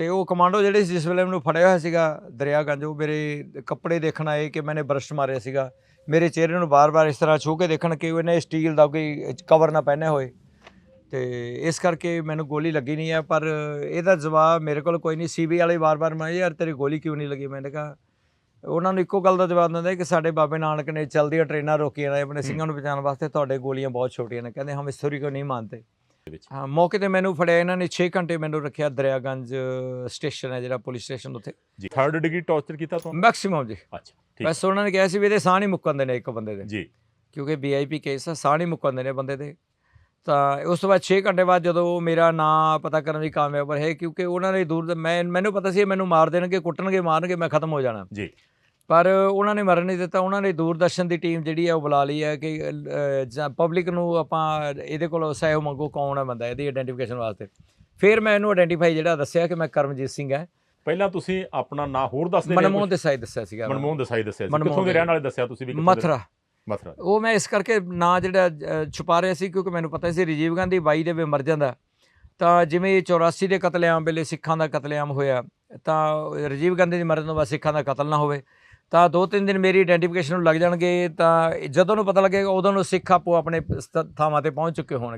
ਤੇ ਉਹ ਕਮਾਂਡੋ ਜਿਹੜੇ ਜਿਸ ਵੇਲੇ ਮੈਨੂੰ ਫੜਿਆ ਹੋਇਆ ਸੀਗਾ ਦਰਿਆਗੰਜ ਉਹ ਮੇਰੇ ਕੱਪੜੇ ਦੇਖਣ ਆਏ ਕਿ ਮੈਨੇ ਬਰਸ਼ ਮਾਰਿਆ ਸੀਗਾ। ਮੇਰੇ ਚਿਹਰੇ ਨੂੰ ਬਾਰ-ਬਾਰ ਇਸ ਤਰ੍ਹਾਂ ਛੂ ਕੇ ਦੇਖਣ ਕਿ ਉਹਨੇ ਸਟੀਲ ਦਾ ਕੋਈ ਕਵਰ ਨਾ ਪਹਿਨੇ ਹੋਏ। ਤੇ ਇਸ ਕਰਕੇ ਮੈਨੂੰ ਗੋਲੀ ਲੱਗੀ ਨਹੀਂ ਹੈ ਪਰ ਇਹਦਾ ਜਵਾਬ ਮੇਰੇ ਕੋਲ ਕੋਈ ਨਹੀਂ ਸੀਬੀ ਵਾਲੇ ਵਾਰ-ਵਾਰ ਮੈਂ ਯਾਰ ਤੇਰੀ ਗੋਲੀ ਕਿਉਂ ਨਹੀਂ ਲੱਗੀ? ਮੈਂਨੇ ਕਹਾ ਉਹਨਾਂ ਨੂੰ ਇੱਕੋ ਗੱਲ ਦਾ ਜਵਾਬ ਦਿੰਦਾ ਕਿ ਸਾਡੇ ਬਾਬੇ ਨਾਨਕ ਨੇ ਚਲਦੀਆਂ ਟ੍ਰੇਨਾਂ ਰੋਕੀਆਂ ਨੇ ਆਪਣੇ ਸਿੰਘਾਂ ਨੂੰ ਬਚਾਉਣ ਵਾਸਤੇ ਤੁਹਾਡੇ ਗੋਲੀਆਂ ਬਹੁਤ ਛੋਟੀਆਂ ਨੇ। ਕਹਿੰਦੇ ਹਮ ਇਸ ਥੋੜੀ ਕੋ ਨਹੀਂ ਮੰਨਤੇ ਦੇ ਵਿੱਚ। ਹਾਂ ਮੌਕੇ ਤੇ ਮੈਨੂੰ ਫੜਿਆ ਇਹਨਾਂ ਨੇ 6 ਘੰਟੇ ਮੈਨੂੰ ਰੱਖਿਆ ਦਰਿਆਗੰਜ ਸਟੇਸ਼ਨ ਹੈ ਜਿਹੜਾ ਪੁਲਿਸ ਸਟੇਸ਼ਨ ਉੱਥੇ। ਜੀ ਥਰਡ ਡਿਗਰੀ ਟੌਰਚਰ ਕੀਤਾ ਤੁਹਾਨੂੰ? ਮੈਕਸਿਮਮ ਜੀ। ਅੱਛਾ ਠੀਕ। ਬਸ ਉਹਨਾਂ ਨੇ ਕਿਹਾ ਸੀ ਵੀ ਇਹਦੇ ਸਾਹ ਨਹੀਂ ਮੁੱਕਣ ਨੇ ਇੱਕ ਬੰਦੇ ਦੇ। ਜੀ। ਕਿਉਂਕਿ ਵੀਆਈਪੀ ਕੇਸ ਆ ਸਾਹ ਨਹੀਂ ਮੁੱਕਣ ਨੇ ਬੰਦੇ ਦੇ। ਤਾਂ ਉਸ ਤੋਂ ਬਾਅਦ 6 ਘੰਟੇ ਬਾਅਦ ਜਦੋਂ ਮੇਰਾ ਨਾਂ ਪਤਾ ਕਰਨ ਦੀ ਕਾਮਯਾਬ ਰਹੇ ਕਿਉਂਕਿ ਉਹਨਾਂ ਨੇ ਦੂਰ ਮੈਂ ਮੈਨੂੰ ਪਤਾ ਸੀ ਇਹ ਮੈਨੂੰ ਮਾਰ ਦੇਣਗੇ ਕੁੱਟਣਗੇ ਮਾਰਨਗੇ ਮੈਂ ਖਤਮ ਹੋ ਜਾਣਾ। ਜੀ। ਪਰ ਉਹਨਾਂ ਨੇ ਮਰਨ ਨਹੀਂ ਦਿੱਤਾ ਉਹਨਾਂ ਨੇ ਦੂਰਦਰਸ਼ਨ ਦੀ ਟੀਮ ਜਿਹੜੀ ਹੈ ਉਹ ਬੁਲਾ ਲਈ ਹੈ ਕਿ ਪਬਲਿਕ ਨੂੰ ਆਪਾਂ ਇਹਦੇ ਕੋਲ ਸਹਿਯੋਗ ਮੰਗੋ ਕੌਣ ਹੈ ਬੰਦਾ ਇਹਦੀ ਆਇਡੈਂਟੀਫਿਕੇਸ਼ਨ ਵਾਸਤੇ। ਫਿਰ ਮੈਂ ਇਹਨੂੰ ਆਇਡੈਂਟੀਫਾਈ ਜਿਹੜਾ ਦੱਸਿਆ ਕਿ ਮੈਂ ਕਰਮਜੀਤ ਸਿੰਘ ਹੈ ਪਹਿਲਾਂ ਤੁਸੀਂ ਆਪਣਾ ਨਾਂ ਹੋਰ ਦੱਸਦੇ ਮਨਮੋਹਨ? ਦੇਸਾਈ ਦੱਸਿਆ ਸੀਗਾ। ਮਨਮੋਹਨ ਦੇਸਾਈ ਦੱਸਿਆ ਸੀ। ਕਿੱਥੋਂ ਦੇ ਰਹਿਣ ਵਾਲੇ ਦੱਸਿਆ ਤੁਸੀਂ ਵੀ ਮਥੁਰਾ। ਮਥੁਰਾ। ਉਹ ਮੈਂ ਇਸ ਕਰਕੇ ਨਾਂ ਜਿਹੜਾ ਛੁਪਾ ਰਿਹਾ ਸੀ ਕਿਉਂਕਿ ਮੈਨੂੰ ਪਤਾ ਸੀ ਰਾਜੀਵ ਗਾਂਧੀ 22 ਦੇ ਵੇ ਮਰ ਜਾਂਦਾ। ਤਾਂ ਜਿਵੇਂ 84 ਦੇ ਕਤਲੇਆਮ ਵੇਲੇ ਸਿੱਖਾਂ ਦਾ ਕਤਲੇਆਮ ਹੋਇਆ ਤਾਂ ਰਾਜੀਵ ਗਾਂਧੀ ਦੀ ਮਰਨ ਤੋਂ ਬਾਅਦ ਸਿੱਖਾਂ ਦਾ ਕਤਲ ਨਾ ਹੋਵੇ। ਤਾਂ ਦੋ ਤਿੰਨ ਦਿਨ ਮੇਰੀ ਆਇਡੈਂਟੀਫਿਕੇਸ਼ਨ ਨੂੰ ਲੱਗ ਜਾਣਗੇ, ਤਾਂ ਜਦੋਂ ਨੂੰ ਪਤਾ ਲੱਗੇਗਾ, ਉਦੋਂ ਨੂੰ ਸਿੱਖ ਆਪੋ ਆਪਣੇ ਸਥ- ਥਾਵਾਂ ਤੇ ਪਹੁੰਚ ਚੁੱਕੇ ਹੋਣਗੇ।